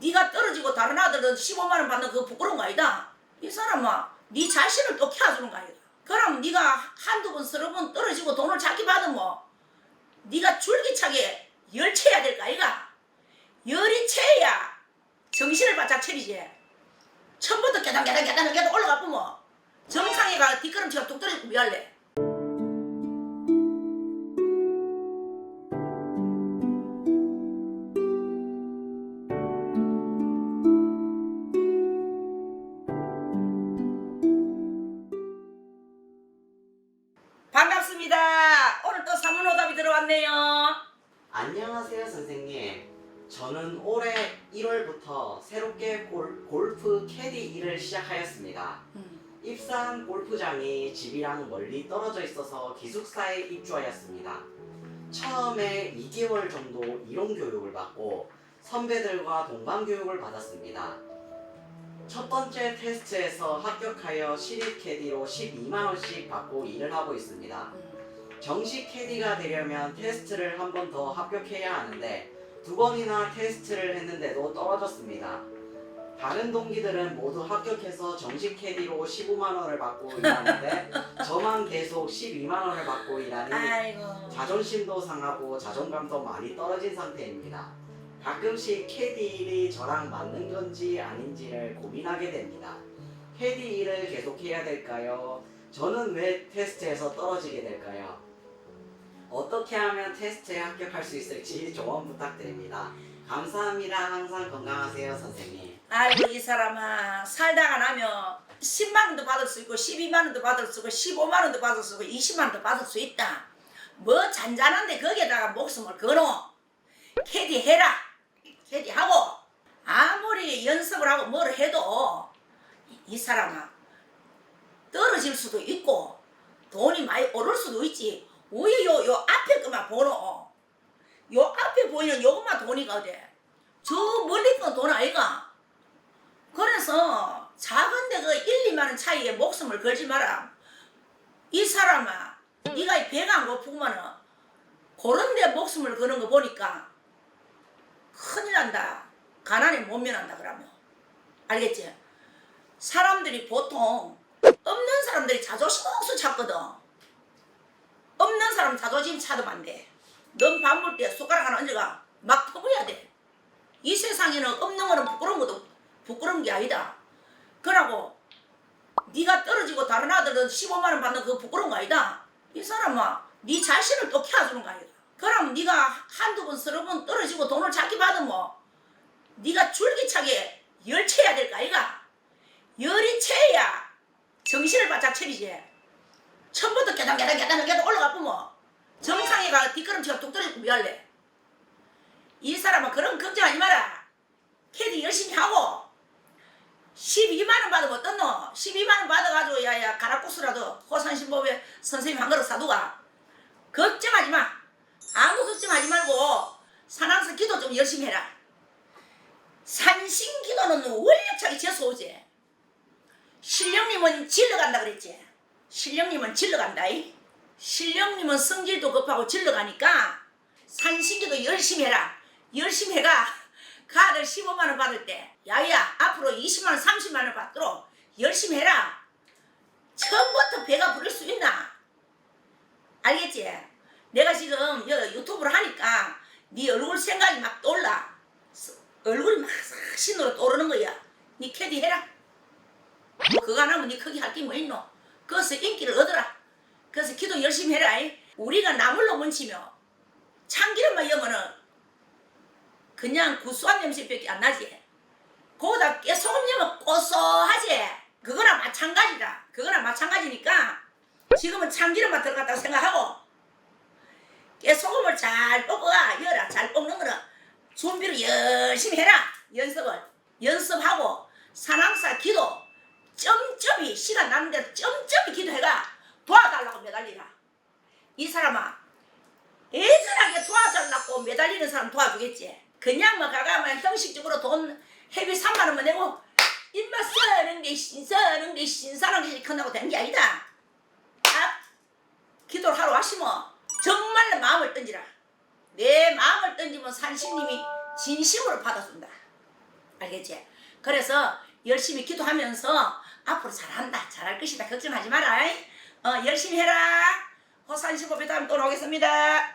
네가 떨어지고 다른 아들은 15만 원 받는 그거 부끄러운 거 아니다. 이 사람아, 네 자신을 또 키워주는 거 아니다. 그럼 네가 한두 번, 서너 번 떨어지고 돈을 작게 받으면 네가 줄기차게 열채야 될 거 아이가? 열이 채야 정신을 바짝 차리지. 처음부터 계단 계단 계단 계단 올라가 보면 정상에 가 뒷걸음치가 뚝 떨어지고 미할래. 오늘 또 사문호답이 들어왔네요. 안녕하세요 선생님. 저는 올해 1월부터 새롭게 골, 골프 캐디 일을 시작하였습니다. 입사한 골프장이 집이랑 멀리 떨어져 있어서 기숙사에 입주하였습니다. 처음에 2개월 정도 이론 교육을 받고 선배들과 동반 교육을 받았습니다. 첫 번째 테스트에서 합격하여 시립 캐디로 12만 원씩 받고 일을 하고 있습니다 정식 캐디가 되려면 테스트를 한 번 더 합격해야 하는데 두 번이나 테스트를 했는데도 떨어졌습니다. 다른 동기들은 모두 합격해서 정식 캐디로 15만 원을 받고 일하는데 저만 계속 12만 원을 받고 일하니 아이고. 자존심도 상하고 자존감도 많이 떨어진 상태입니다. 가끔씩 캐디 일이 저랑 맞는 건지 아닌지를 고민하게 됩니다. 캐디 일을 계속해야 될까요? 저는 왜 테스트에서 떨어지게 될까요? 어떻게 하면 테스트에 합격할 수 있을지 조언 부탁드립니다. 감사합니다. 항상 건강하세요, 선생님. 아이고 이 사람아 살다가 나면 10만 원도 받을 수 있고 12만 원도 받을 수 있고 15만 원도 받을 수 있고 20만 원도 받을 수 있다. 뭐 잔잔한데 거기에다가 목숨을 걸어. 캐디 해라. 캐디 하고 아무리 연습을 하고 뭐를 해도 이, 이 사람아 떨어질 수도 있고 돈이 많이 오를 수도 있지. 왜요요 앞에 것만 보노? 요 앞에 보이는 요것만 돈이가 돼. 저 멀리 건 돈 아이가? 그래서 작은데 그 1, 2만 원 차이에 목숨을 걸지 마라. 이 사람아, 네가 이 배가 안 고프면은 그런데 목숨을 거는 거 보니까 큰일 난다. 가난에 못 면한다 그러면. 알겠지? 사람들이 보통 자존심 없어 찾거든. 없는 사람 자존심 찾으면 안 돼. 넌 밥 먹을 때 숟가락 하나 얹어가 막 퍼부어야 돼. 이 세상에는 없는 거는 부끄러운 것도 부끄러운 게 아니다. 그러고 네가 떨어지고 다른 아들은 15만 원 받는 그거 부끄러운 거 아니다. 이 사람아, 네 자신을 또 키워주는 거 아니다. 그럼 네가 한두 번 서너 번 떨어지고 돈을 작게 받으면 네가 줄기차게 열채야 될 거 아이가? 열이 채야 정신을 바짝 차리지. 처음부터 계단 계단 계단 계단 올라가 보면 정상에 가 뒷걸음치가 뚝 떨어지고 미할래. 이 사람은 그런 걱정하지 마라. 캐디 열심히 하고 12만 원 받으면 어떻노? 12만 원 받아가지고 야야 가락국수라도 호산신법에 선생님 한 그릇 사두가 걱정하지 마. 아무 걱정하지 말고 산항서 기도 좀 열심히 해라. 산신 기도는 원력차게 재수 오지. 신령님은 질러간다 그랬지. 신령님은 질러간다. 이. 신령님은 성질도 급하고 질러가니까 산신기도 열심히 해라. 열심히 해가 그 아들 15만 원 받을 때 야야 앞으로 20만 원 30만 원 받도록 열심히 해라. 처음부터 배가 부를 수 있나? 알겠지? 내가 지금 여 유튜브를 하니까 네 얼굴 생각이 막 떠올라. 스- 얼굴이 막 신으로 떠오르는 거야. 네 캐디 해라. 뭐 그거 안 하면 네 크게 할 게 뭐 있노? 그래서 인기를 얻어라. 그래서 기도 열심히 해라. 이. 우리가 나물로 문치며 참기름만 여면은 그냥 구수한 냄새밖에 안 나지. 거기다 깨소금 여면 고소하지. 그거랑 마찬가지다. 그거랑 마찬가지니까 지금은 참기름만 들어갔다고 생각하고 깨소금을 잘 볶아 열어 잘 볶는 거는 준비를 열심히 해라 연습을 연습하고 산항사 기도 점점이 시간 나는 대로 점점이 기도해가 도와달라고 매달리라. 이 사람아 애절하게 도와달라고 매달리는 사람 도와주겠지? 그냥 뭐 가가면 형식적으로 돈 회비 3만 원만 내고 입맛 쓰는 게 신서는 게 신사는 게 끝나고 되는 게 아니다. 아, 기도를 하러 왔시면 정말로 마음을 던지라. 내 마음을 던지면 산신님이 진심으로 받아준다. 알겠지? 그래서 열심히 기도하면서 앞으로 잘한다 잘할 것이다. 걱정하지 마라. 어, 열심히 해라. 호산 15배 다음에 또 나오겠습니다